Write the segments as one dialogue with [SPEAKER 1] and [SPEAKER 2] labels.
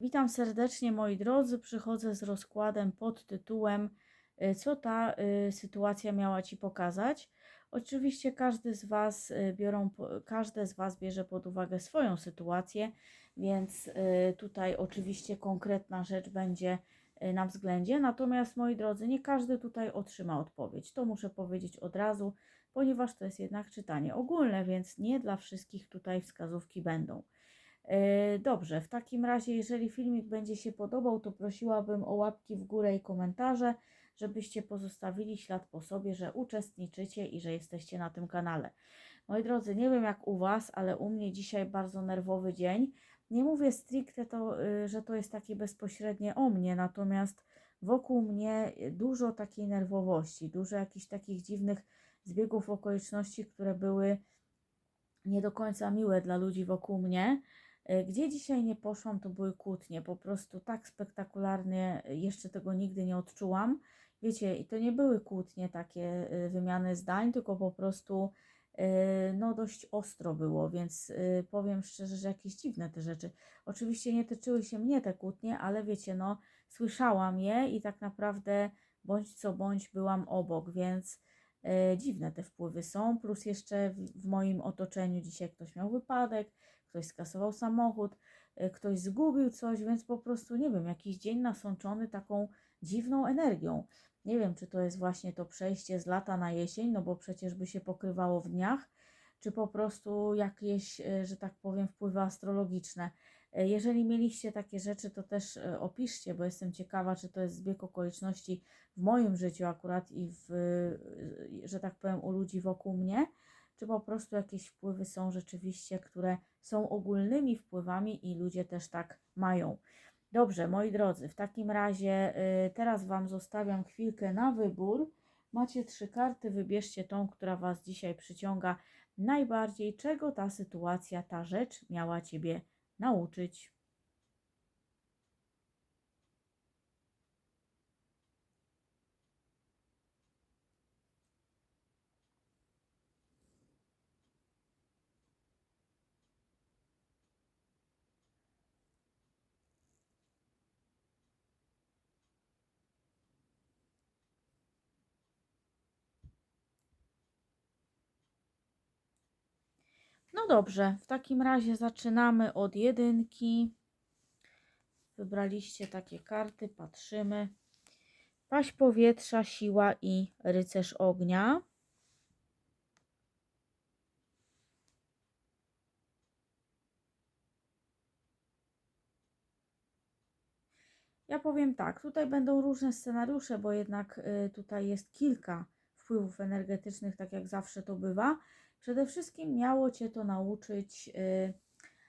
[SPEAKER 1] Witam serdecznie moi drodzy. Przychodzę z rozkładem pod tytułem y, Co ta y, sytuacja miała Ci pokazać? Oczywiście każdy z Was y, biorą, z Was bierze pod uwagę swoją sytuację, więc tutaj oczywiście konkretna rzecz będzie na względzie. Natomiast moi drodzy, nie każdy tutaj otrzyma odpowiedź. To muszę powiedzieć od razu, ponieważ to jest jednak czytanie ogólne, więc nie dla wszystkich tutaj wskazówki będą. E, Dobrze, w takim razie, jeżeli filmik będzie się podobał, to prosiłabym o łapki w górę i komentarze, żebyście pozostawili ślad po sobie, że uczestniczycie i że jesteście na tym kanale. Moi drodzy, nie wiem jak u Was, ale u mnie dzisiaj bardzo nerwowy dzień. Nie mówię stricte to, y, że to jest takie bezpośrednie o mnie, natomiast wokół mnie dużo takiej nerwowości, dużo jakichś takich dziwnych zbiegów okoliczności, które były nie do końca miłe dla ludzi wokół mnie. E, Gdzie dzisiaj nie poszłam, to były kłótnie. Po prostu tak spektakularnie e, jeszcze tego nigdy nie odczułam. Wiecie, i to nie były kłótnie takie e, wymiany zdań, tylko po prostu no dość ostro było, więc powiem szczerze, że jakieś dziwne te rzeczy. Oczywiście nie tyczyły się mnie te kłótnie, ale wiecie, no słyszałam je i tak naprawdę bądź co bądź byłam obok, więc dziwne te wpływy są. Plus jeszcze w moim otoczeniu dzisiaj ktoś miał wypadek, ktoś skasował samochód, y, ktoś zgubił coś, więc po prostu nie wiem, jakiś dzień nasączony taką dziwną energią. Nie wiem, czy to jest właśnie to przejście z lata na jesień, no bo przecież by się pokrywało w dniach, czy po prostu jakieś, y, że tak powiem, wpływy astrologiczne. Y, Jeżeli mieliście takie rzeczy, to też opiszcie, bo jestem ciekawa, czy to jest zbieg okoliczności w moim życiu akurat i w, że tak powiem, u ludzi wokół mnie czy po prostu jakieś wpływy są rzeczywiście, które są ogólnymi wpływami i ludzie też tak mają. Dobrze, moi drodzy, w takim razie y, teraz Wam zostawiam chwilkę na wybór. Macie trzy karty, wybierzcie tą, która Was dzisiaj przyciąga najbardziej, czego ta sytuacja, ta rzecz miała Ciebie nauczyć. Dobrze, w takim razie zaczynamy od jedynki. Wybraliście takie karty, patrzymy. Paść powietrza, siła i rycerz ognia. Ja powiem tak, tutaj będą różne scenariusze, bo jednak y, tutaj jest kilka wpływów energetycznych, tak jak zawsze to bywa. Przede wszystkim miało Cię to nauczyć y,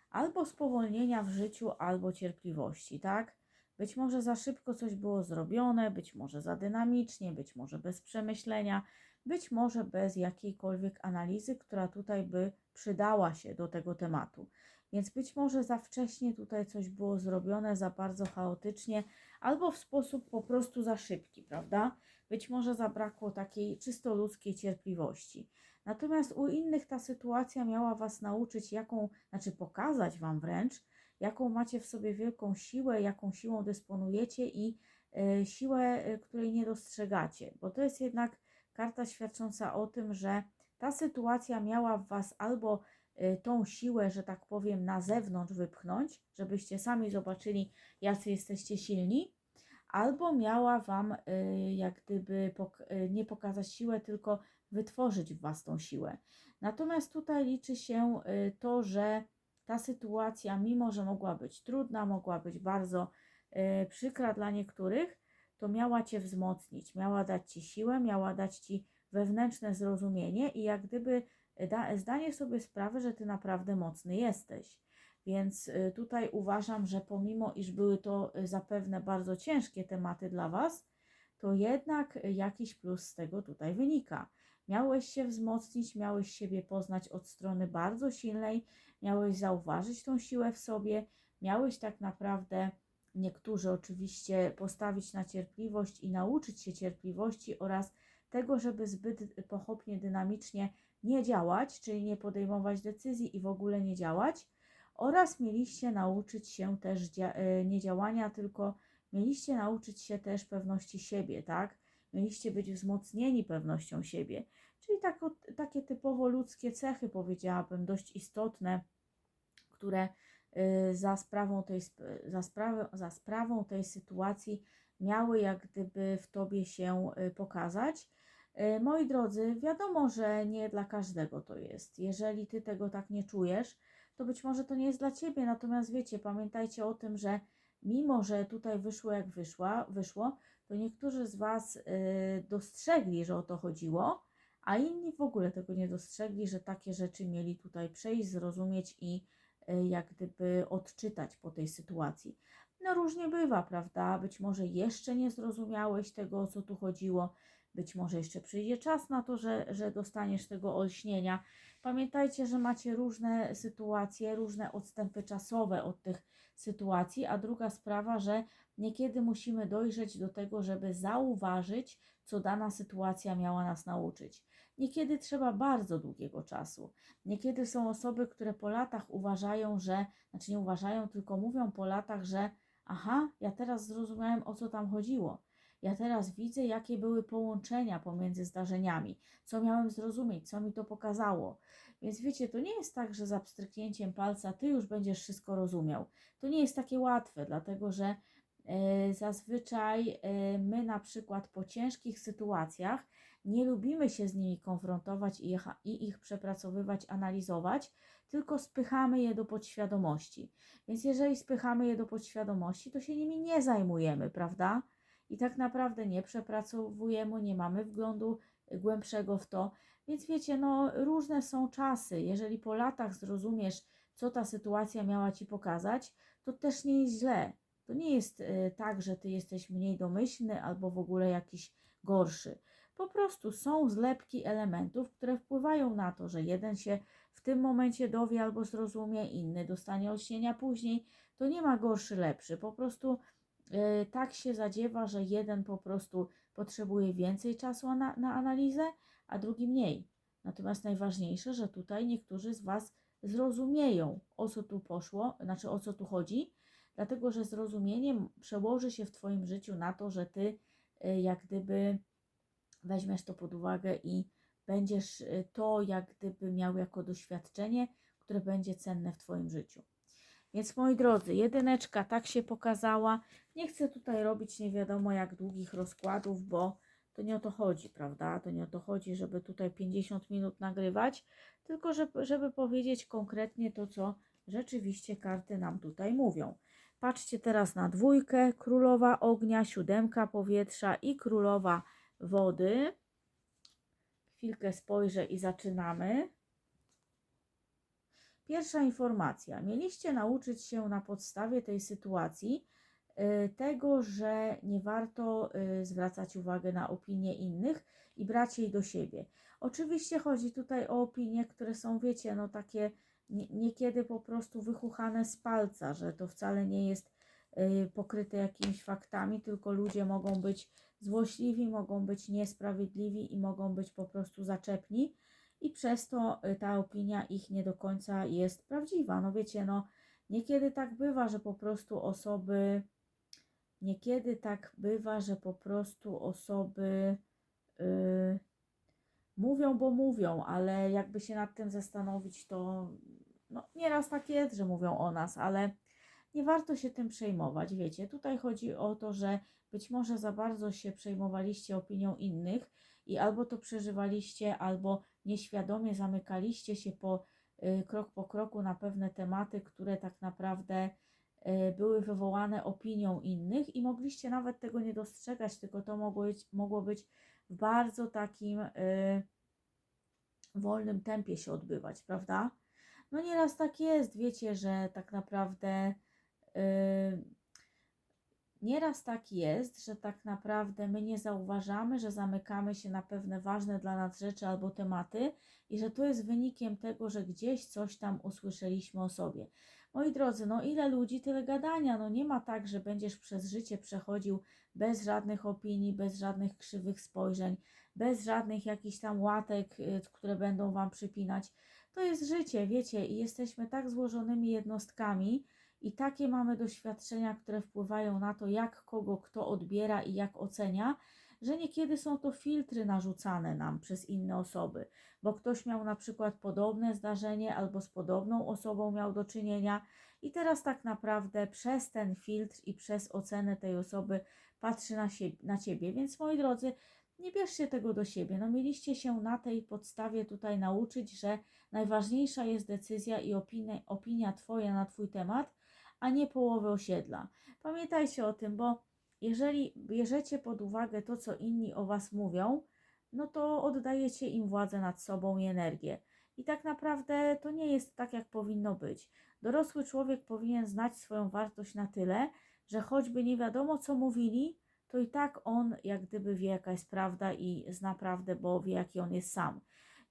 [SPEAKER 1] albo spowolnienia w życiu, albo cierpliwości, tak? Być może za szybko coś było zrobione, być może za dynamicznie, być może bez przemyślenia, być może bez jakiejkolwiek analizy, która tutaj by przydała się do tego tematu. Więc być może za wcześnie tutaj coś było zrobione, za bardzo chaotycznie, albo w sposób po prostu za szybki, prawda? Być może zabrakło takiej czysto ludzkiej cierpliwości. Natomiast u innych ta sytuacja miała Was nauczyć, jaką, znaczy pokazać Wam wręcz, jaką macie w sobie wielką siłę, jaką siłą dysponujecie i e, siłę, e, której nie dostrzegacie, bo to jest jednak karta świadcząca o tym, że ta sytuacja miała w Was albo e, tą siłę, że tak powiem, na zewnątrz wypchnąć, żebyście sami zobaczyli, jacy jesteście silni, albo miała Wam jak gdyby nie pokazać siłę, tylko wytworzyć w Was tą siłę. Natomiast tutaj liczy się y, to, że ta sytuacja, mimo że mogła być trudna, mogła być bardzo y, przykra dla niektórych, to miała Cię wzmocnić, miała dać Ci siłę, miała dać Ci wewnętrzne zrozumienie i jak gdyby da, zdanie sobie sprawy, że Ty naprawdę mocny jesteś. Więc y, tutaj uważam, że pomimo iż były to y, zapewne bardzo ciężkie tematy dla Was, to jednak y, jakiś plus z tego tutaj wynika. Miałeś się wzmocnić, miałeś siebie poznać od strony bardzo silnej, miałeś zauważyć tą siłę w sobie, miałeś tak naprawdę, niektórzy oczywiście, postawić na cierpliwość i nauczyć się cierpliwości oraz tego, żeby zbyt pochopnie, dynamicznie nie działać, czyli nie podejmować decyzji i w ogóle nie działać oraz mieliście nauczyć się też e, nie działania, tylko mieliście nauczyć się też pewności siebie, tak? Mieliście być wzmocnieni pewnością siebie. Czyli tak, takie typowo ludzkie cechy, powiedziałabym, dość istotne, które y, za sprawą tej, za sprawą, za sprawą tej sytuacji miały jak gdyby w tobie się y, pokazać. Y, Moi drodzy, wiadomo, że nie dla każdego to jest. Jeżeli ty tego tak nie czujesz, to być może to nie jest dla ciebie. Natomiast wiecie, pamiętajcie o tym, że mimo, że tutaj wyszło jak wyszła, wyszło, to niektórzy z was y, dostrzegli, że o to chodziło, a inni w ogóle tego nie dostrzegli, że takie rzeczy mieli tutaj przejść, zrozumieć i y, jak gdyby odczytać po tej sytuacji. No różnie bywa, prawda? Być może jeszcze nie zrozumiałeś tego, o co tu chodziło, być może jeszcze przyjdzie czas na to, że, że dostaniesz tego olśnienia. Pamiętajcie, że macie różne sytuacje, różne odstępy czasowe od tych sytuacji, a druga sprawa, że niekiedy musimy dojrzeć do tego, żeby zauważyć, co dana sytuacja miała nas nauczyć. Niekiedy trzeba bardzo długiego czasu. Niekiedy są osoby, które po latach uważają, że, znaczy nie uważają, tylko mówią po latach, że aha, ja teraz zrozumiałem, o co tam chodziło. Ja teraz widzę, jakie były połączenia pomiędzy zdarzeniami, co miałem zrozumieć, co mi to pokazało. Więc wiecie, to nie jest tak, że za pstryknięciem palca ty już będziesz wszystko rozumiał. To nie jest takie łatwe, dlatego że e, zazwyczaj e, my na przykład po ciężkich sytuacjach nie lubimy się z nimi konfrontować i ich, i ich przepracowywać, analizować, tylko spychamy je do podświadomości. Więc jeżeli spychamy je do podświadomości, to się nimi nie zajmujemy, prawda? I tak naprawdę nie przepracowujemy, nie mamy wglądu głębszego w to. Więc wiecie, no różne są czasy. Jeżeli po latach zrozumiesz, co ta sytuacja miała ci pokazać, to też nie jest źle. To nie jest y, tak, że ty jesteś mniej domyślny albo w ogóle jakiś gorszy. Po prostu są zlepki elementów, które wpływają na to, że jeden się w tym momencie dowie albo zrozumie, inny dostanie olśnienia później. To nie ma gorszy, lepszy. Po prostu y, tak się zadziewa, że jeden po prostu potrzebuje więcej czasu na, na analizę, a drugi mniej. Natomiast najważniejsze, że tutaj niektórzy z Was zrozumieją, o co tu poszło, znaczy o co tu chodzi, dlatego że zrozumienie przełoży się w Twoim życiu na to, że Ty y, jak gdyby weźmiesz to pod uwagę i będziesz y, to jak gdyby miał jako doświadczenie, które będzie cenne w Twoim życiu. Więc moi drodzy, jedyneczka tak się pokazała. Nie chcę tutaj robić nie wiadomo jak długich rozkładów, bo to nie o to chodzi, prawda? To nie o to chodzi, żeby tutaj 50 minut nagrywać, tylko żeby, żeby powiedzieć konkretnie to, co rzeczywiście karty nam tutaj mówią. Patrzcie teraz na dwójkę, królowa ognia, siódemka powietrza i królowa wody. Chwilkę spojrzę i zaczynamy. Pierwsza informacja. Mieliście nauczyć się na podstawie tej sytuacji y, tego, że nie warto y, zwracać uwagi na opinie innych i brać jej do siebie. Oczywiście chodzi tutaj o opinie, które są, wiecie, no takie nie- niekiedy po prostu wychuchane z palca, że to wcale nie jest y, pokryte jakimiś faktami, tylko ludzie mogą być złośliwi, mogą być niesprawiedliwi i mogą być po prostu zaczepni i przez to y, ta opinia ich nie do końca jest prawdziwa. No wiecie, no niekiedy tak bywa, że po prostu osoby, niekiedy tak bywa, że po prostu osoby y, mówią, bo mówią, ale jakby się nad tym zastanowić, to no, nieraz tak jest, że mówią o nas, ale nie warto się tym przejmować. Wiecie, tutaj chodzi o to, że być może za bardzo się przejmowaliście opinią innych i albo to przeżywaliście, albo nieświadomie zamykaliście się po y, krok po kroku na pewne tematy, które tak naprawdę y, były wywołane opinią innych i mogliście nawet tego nie dostrzegać, tylko to mogło być, mogło być w bardzo takim y, wolnym tempie się odbywać, prawda? No nieraz tak jest, wiecie, że tak naprawdę yy, nieraz tak jest, że tak naprawdę my nie zauważamy, że zamykamy się na pewne ważne dla nas rzeczy albo tematy i że to jest wynikiem tego, że gdzieś coś tam usłyszeliśmy o sobie. Moi drodzy, no ile ludzi, tyle gadania. No nie ma tak, że będziesz przez życie przechodził bez żadnych opinii, bez żadnych krzywych spojrzeń, bez żadnych jakichś tam łatek, y, które będą Wam przypinać. To jest życie, wiecie, i jesteśmy tak złożonymi jednostkami i takie mamy doświadczenia, które wpływają na to, jak kogo kto odbiera i jak ocenia, że niekiedy są to filtry narzucane nam przez inne osoby, bo ktoś miał na przykład podobne zdarzenie albo z podobną osobą miał do czynienia i teraz tak naprawdę przez ten filtr i przez ocenę tej osoby patrzy na, siebie, na ciebie. Więc moi drodzy, nie bierzcie tego do siebie. No mieliście się na tej podstawie tutaj nauczyć, że najważniejsza jest decyzja i opinia, opinia Twoja na Twój temat, a nie połowy osiedla. Pamiętajcie o tym, bo jeżeli bierzecie pod uwagę to, co inni o Was mówią, no to oddajecie im władzę nad sobą i energię. I tak naprawdę to nie jest tak, jak powinno być. Dorosły człowiek powinien znać swoją wartość na tyle, że choćby nie wiadomo, co mówili, to i tak on jak gdyby wie, jaka jest prawda i zna prawdę, bo wie, jaki on jest sam.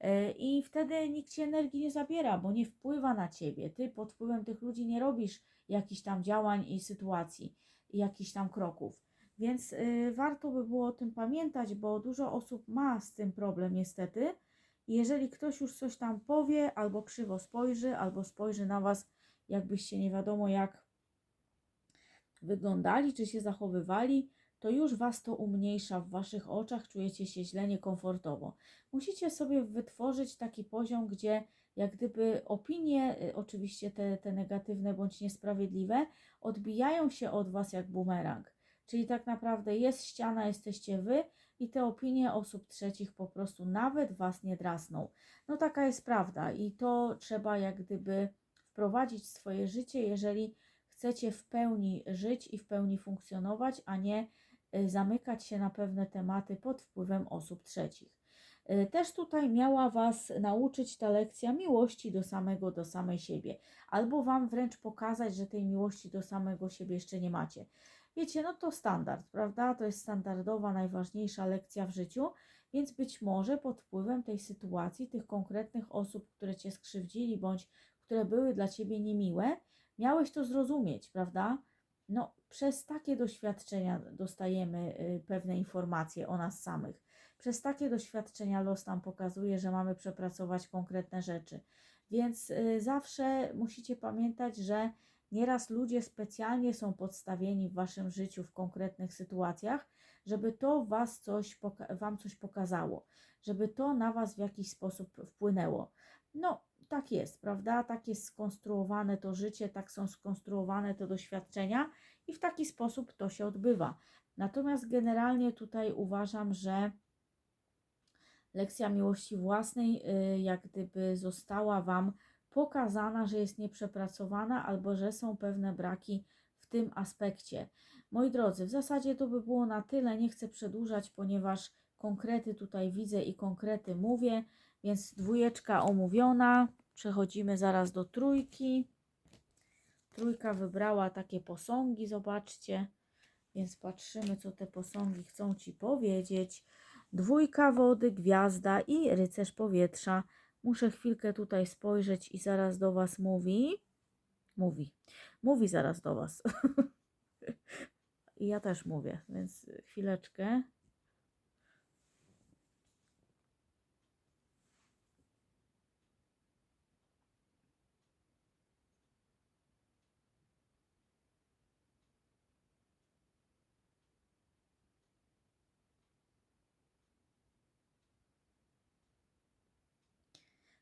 [SPEAKER 1] E, I wtedy nikt ci energii nie zabiera, bo nie wpływa na ciebie. Ty pod wpływem tych ludzi nie robisz jakichś tam działań i sytuacji, jakichś tam kroków. Więc y, warto by było o tym pamiętać, bo dużo osób ma z tym problem niestety. Jeżeli ktoś już coś tam powie, albo krzywo spojrzy, albo spojrzy na was, jakbyście nie wiadomo jak wyglądali, czy się zachowywali, to już was to umniejsza w waszych oczach, czujecie się źle, niekomfortowo. Musicie sobie wytworzyć taki poziom, gdzie jak gdyby opinie, y, oczywiście te, te negatywne bądź niesprawiedliwe, odbijają się od was jak bumerang. Czyli tak naprawdę jest ściana, jesteście wy i te opinie osób trzecich po prostu nawet was nie drasną. No taka jest prawda i to trzeba jak gdyby wprowadzić w swoje życie, jeżeli chcecie w pełni żyć i w pełni funkcjonować, a nie y, zamykać się na pewne tematy pod wpływem osób trzecich. Y, też tutaj miała Was nauczyć ta lekcja miłości do samego, do samej siebie, albo Wam wręcz pokazać, że tej miłości do samego siebie jeszcze nie macie. Wiecie, no to standard, prawda? To jest standardowa, najważniejsza lekcja w życiu, więc być może pod wpływem tej sytuacji, tych konkretnych osób, które Cię skrzywdzili bądź które były dla Ciebie niemiłe, miałeś to zrozumieć, prawda? No, przez takie doświadczenia dostajemy y, pewne informacje o nas samych. Przez takie doświadczenia los nam pokazuje, że mamy przepracować konkretne rzeczy. Więc y, zawsze musicie pamiętać, że nieraz ludzie specjalnie są podstawieni w waszym życiu w konkretnych sytuacjach, żeby to was coś, wam coś pokazało, żeby to na was w jakiś sposób wpłynęło. No, tak jest, prawda? Tak jest skonstruowane to życie, tak są skonstruowane te doświadczenia i w taki sposób to się odbywa. Natomiast generalnie tutaj uważam, że lekcja miłości własnej, y, jak gdyby została Wam pokazana, że jest nieprzepracowana albo że są pewne braki w tym aspekcie. Moi drodzy, w zasadzie to by było na tyle. Nie chcę przedłużać, ponieważ konkrety tutaj widzę i konkrety mówię, więc dwójeczka omówiona. Przechodzimy zaraz do trójki. Trójka wybrała takie posągi, zobaczcie. Więc patrzymy, co te posągi chcą Ci powiedzieć. Dwójka wody, gwiazda i rycerz powietrza. Muszę chwilkę tutaj spojrzeć i zaraz do Was mówi. Mówi. Mówi zaraz do Was. I ja też mówię, więc chwileczkę.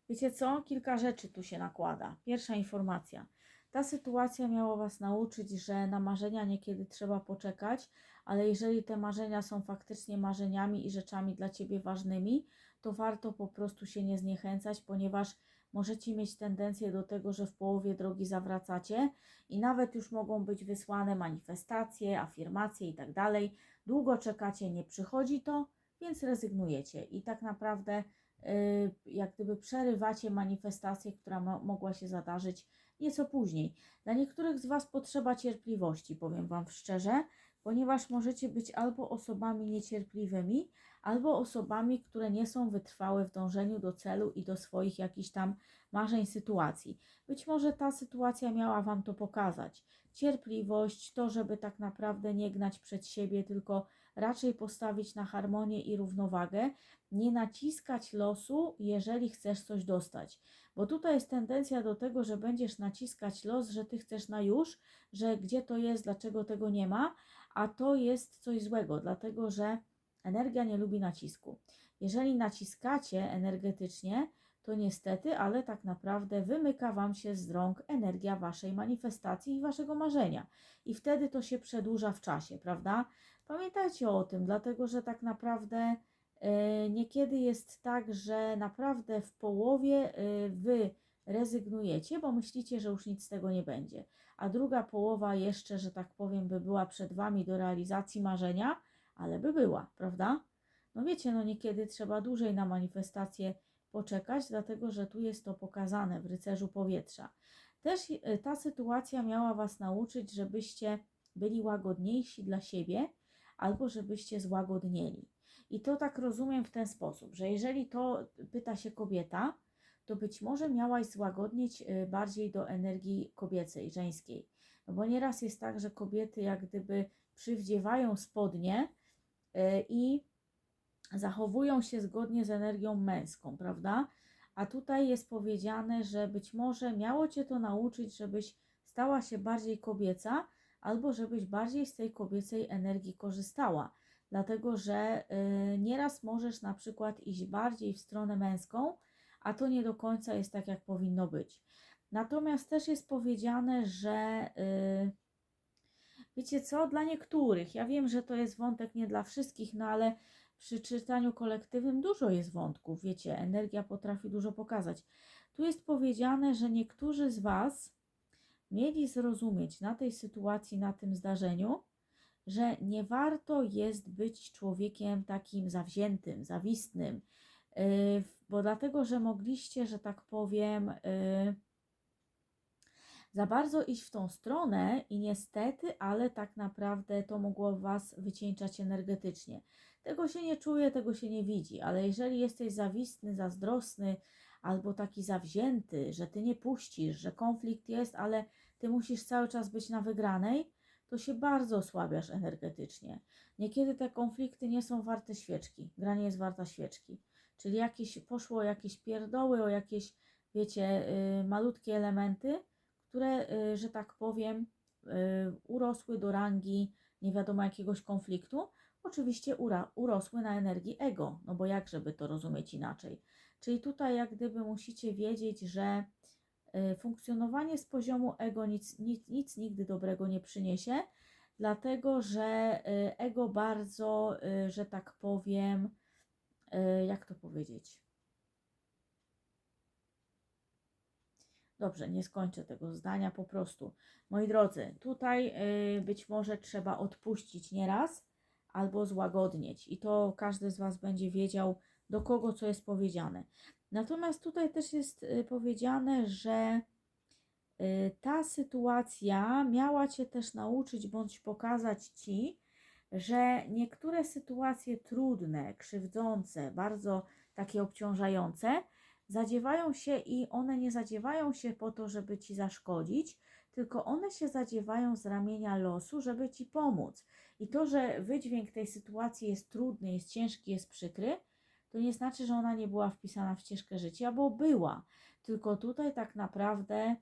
[SPEAKER 1] Wiecie co? Kilka rzeczy tu się nakłada. Pierwsza informacja. Ta sytuacja miała Was nauczyć, że na marzenia niekiedy trzeba poczekać, ale jeżeli te marzenia są faktycznie marzeniami i rzeczami dla Ciebie ważnymi, to warto po prostu się nie zniechęcać, ponieważ możecie mieć tendencję do tego, że w połowie drogi zawracacie i nawet już mogą być wysłane manifestacje, afirmacje i tak. Długo czekacie, nie przychodzi to, więc rezygnujecie i tak naprawdę jak gdyby przerywacie manifestację, która mo mogła się zadarzyć nieco później. Dla niektórych z Was potrzeba cierpliwości, powiem Wam szczerze, ponieważ możecie być albo osobami niecierpliwymi, albo osobami, które nie są wytrwałe w dążeniu do celu i do swoich jakichś tam marzeń, sytuacji. Być może ta sytuacja miała Wam to pokazać. Cierpliwość, to, żeby tak naprawdę nie gnać przed siebie, tylko raczej postawić na harmonię i równowagę, nie naciskać losu, jeżeli chcesz coś dostać. Bo tutaj jest tendencja do tego, że będziesz naciskać los, że ty chcesz na już, że gdzie to jest, dlaczego tego nie ma, a to jest coś złego, dlatego że energia nie lubi nacisku. Jeżeli naciskacie energetycznie, to niestety, ale tak naprawdę wymyka Wam się z rąk energia Waszej manifestacji i Waszego marzenia. I wtedy to się przedłuża w czasie, prawda? Pamiętajcie o tym, dlatego że tak naprawdę e, niekiedy jest tak, że naprawdę w połowie e, Wy rezygnujecie, bo myślicie, że już nic z tego nie będzie. A druga połowa jeszcze, że tak powiem, by była przed Wami do realizacji marzenia, ale by była, prawda? No wiecie, no niekiedy trzeba dłużej na manifestację poczekać, dlatego że tu jest to pokazane w rycerzu powietrza. Też y, ta sytuacja miała Was nauczyć, żebyście byli łagodniejsi dla siebie albo żebyście złagodnieli. I to tak rozumiem w ten sposób, że jeżeli to pyta się kobieta, to być może miałaś złagodnić y, bardziej do energii kobiecej, żeńskiej. No bo nieraz jest tak, że kobiety jak gdyby przywdziewają spodnie y, i zachowują się zgodnie z energią męską, prawda? A tutaj jest powiedziane, że być może miało cię to nauczyć, żebyś stała się bardziej kobieca, albo żebyś bardziej z tej kobiecej energii korzystała. Dlatego, że y, nieraz możesz na przykład iść bardziej w stronę męską, a to nie do końca jest tak, jak powinno być. Natomiast też jest powiedziane, że y, wiecie co, dla niektórych, ja wiem, że to jest wątek nie dla wszystkich, no ale przy czytaniu kolektywnym dużo jest wątków, wiecie, energia potrafi dużo pokazać. Tu jest powiedziane, że niektórzy z Was mieli zrozumieć na tej sytuacji, na tym zdarzeniu, że nie warto jest być człowiekiem takim zawziętym, zawistnym, yy, bo dlatego, że mogliście, że tak powiem, yy, za bardzo iść w tą stronę i niestety, ale tak naprawdę to mogło Was wycieńczać energetycznie. Tego się nie czuje, tego się nie widzi, ale jeżeli jesteś zawistny, zazdrosny albo taki zawzięty, że Ty nie puścisz, że konflikt jest, ale Ty musisz cały czas być na wygranej, to się bardzo osłabiasz energetycznie. Niekiedy te konflikty nie są warte świeczki. Gra nie jest warta świeczki. Czyli jakieś, poszło o jakieś pierdoły, o jakieś, wiecie, yy, malutkie elementy, które, y, że tak powiem, y, urosły do rangi nie wiadomo jakiegoś konfliktu, oczywiście ura, urosły na energii ego, no bo jak żeby to rozumieć inaczej. Czyli tutaj jak gdyby musicie wiedzieć, że y, funkcjonowanie z poziomu ego nic, nic, nic nigdy dobrego nie przyniesie, dlatego że ego bardzo, że tak powiem, jak to powiedzieć, Dobrze, nie skończę tego zdania po prostu. Moi drodzy, tutaj y, być może trzeba odpuścić nieraz albo złagodnieć i to każdy z Was będzie wiedział, do kogo co jest powiedziane. Natomiast tutaj też jest y, powiedziane, że y, ta sytuacja miała Cię też nauczyć bądź pokazać Ci, że niektóre sytuacje trudne, krzywdzące, bardzo takie obciążające, zadziewają się i one nie zadziewają się po to, żeby ci zaszkodzić, tylko one się zadziewają z ramienia losu, żeby ci pomóc. I to, że wydźwięk tej sytuacji jest trudny, jest ciężki, jest przykry, to nie znaczy, że ona nie była wpisana w ścieżkę życia, bo była. Tylko tutaj tak naprawdę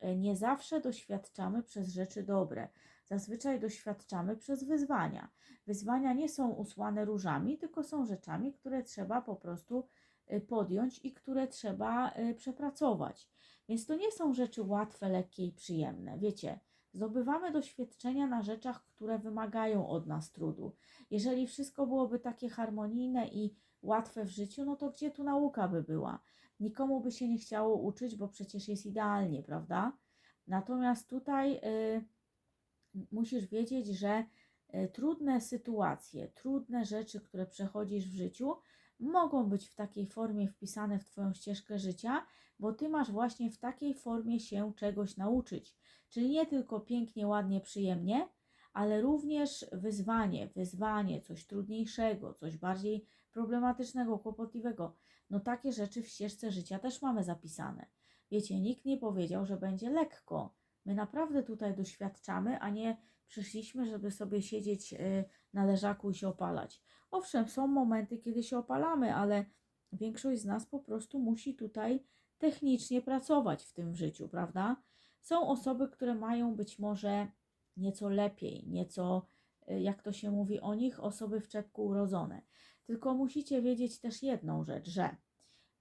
[SPEAKER 1] e, nie zawsze doświadczamy przez rzeczy dobre. Zazwyczaj doświadczamy przez wyzwania. Wyzwania nie są usłane różami, tylko są rzeczami, które trzeba po prostu Y, podjąć i które trzeba y, przepracować. Więc to nie są rzeczy łatwe, lekkie i przyjemne. Wiecie, zdobywamy doświadczenia na rzeczach, które wymagają od nas trudu. Jeżeli wszystko byłoby takie harmonijne i łatwe w życiu, no to gdzie tu nauka by była? Nikomu by się nie chciało uczyć, bo przecież jest idealnie, prawda? Natomiast tutaj y, musisz wiedzieć, że y, trudne sytuacje, trudne rzeczy, które przechodzisz w życiu, mogą być w takiej formie wpisane w Twoją ścieżkę życia, bo Ty masz właśnie w takiej formie się czegoś nauczyć. Czyli nie tylko pięknie, ładnie, przyjemnie, ale również wyzwanie, wyzwanie, coś trudniejszego, coś bardziej problematycznego, kłopotliwego. No takie rzeczy w ścieżce życia też mamy zapisane. Wiecie, nikt nie powiedział, że będzie lekko. My naprawdę tutaj doświadczamy, a nie przyszliśmy, żeby sobie siedzieć y, na leżaku i się opalać. Owszem, są momenty, kiedy się opalamy, ale większość z nas po prostu musi tutaj technicznie pracować w tym życiu, prawda? Są osoby, które mają być może nieco lepiej, nieco, y, jak to się mówi o nich, osoby w czepku urodzone. Tylko musicie wiedzieć też jedną rzecz, że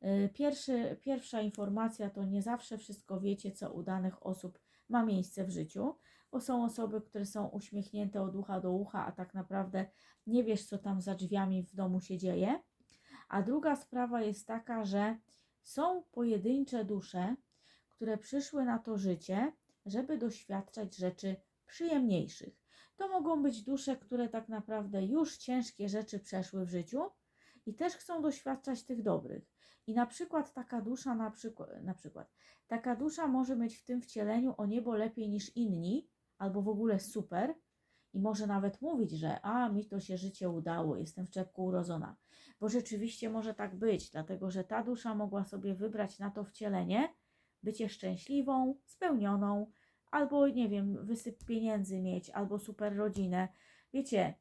[SPEAKER 1] y, pierwszy, pierwsza informacja to nie zawsze wszystko wiecie, co u danych osób ma miejsce w życiu, bo są osoby, które są uśmiechnięte od ucha do ucha, a tak naprawdę nie wiesz, co tam za drzwiami w domu się dzieje. A druga sprawa jest taka, że są pojedyncze dusze, które przyszły na to życie, żeby doświadczać rzeczy przyjemniejszych. To mogą być dusze, które tak naprawdę już ciężkie rzeczy przeszły w życiu i też chcą doświadczać tych dobrych. I na przykład taka dusza, na przykład, na przykład taka dusza może mieć w tym wcieleniu o niebo lepiej niż inni, albo w ogóle super, i może nawet mówić, że a mi to się życie udało, jestem w czepku urodzona. Bo rzeczywiście może tak być, dlatego że ta dusza mogła sobie wybrać na to wcielenie bycie szczęśliwą, spełnioną, albo nie wiem, wysyp pieniędzy mieć, albo super rodzinę. Wiecie,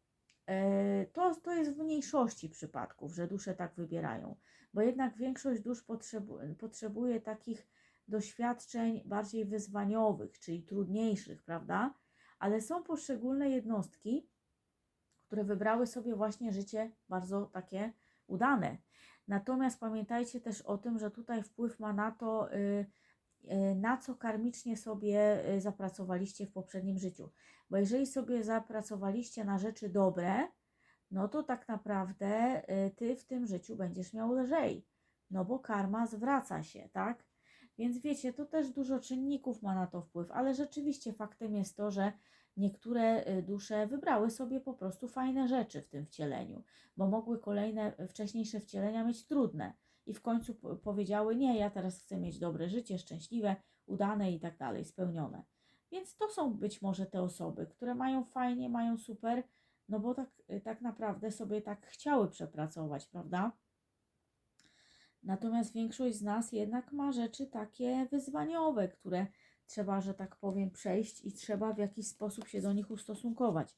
[SPEAKER 1] e, to, to jest w mniejszości przypadków, że dusze tak wybierają, bo jednak większość dusz potrzebu potrzebuje takich doświadczeń bardziej wyzwaniowych, czyli trudniejszych, prawda? Ale są poszczególne jednostki, które wybrały sobie właśnie życie bardzo takie udane. Natomiast pamiętajcie też o tym, że tutaj wpływ ma na to, y, y, na co karmicznie sobie y, zapracowaliście w poprzednim życiu. Bo jeżeli sobie zapracowaliście na rzeczy dobre, no to tak naprawdę ty w tym życiu będziesz miał lżej. No bo karma zwraca się, tak? Więc wiecie, to też dużo czynników ma na to wpływ, ale rzeczywiście faktem jest to, że niektóre y, dusze wybrały sobie po prostu fajne rzeczy w tym wcieleniu, bo mogły kolejne wcześniejsze wcielenia mieć trudne i w końcu powiedziały: Nie, ja teraz chcę mieć dobre życie, szczęśliwe, udane i tak dalej, spełnione. Więc to są być może te osoby, które mają fajnie, mają super, no bo tak, y, tak naprawdę sobie tak chciały przepracować, prawda? Natomiast większość z nas jednak ma rzeczy takie wyzwaniowe, które trzeba, że tak powiem, przejść i trzeba w jakiś sposób się do nich ustosunkować.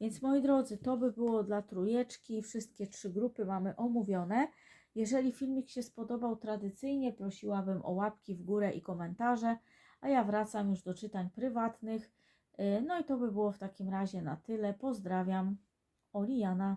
[SPEAKER 1] Więc moi drodzy, to by było dla trójeczki. Wszystkie trzy grupy mamy omówione. Jeżeli filmik się spodobał tradycyjnie, prosiłabym o łapki w górę i komentarze, a ja wracam już do czytań prywatnych. Y, no i to by było w takim razie na tyle. Pozdrawiam. Oliana.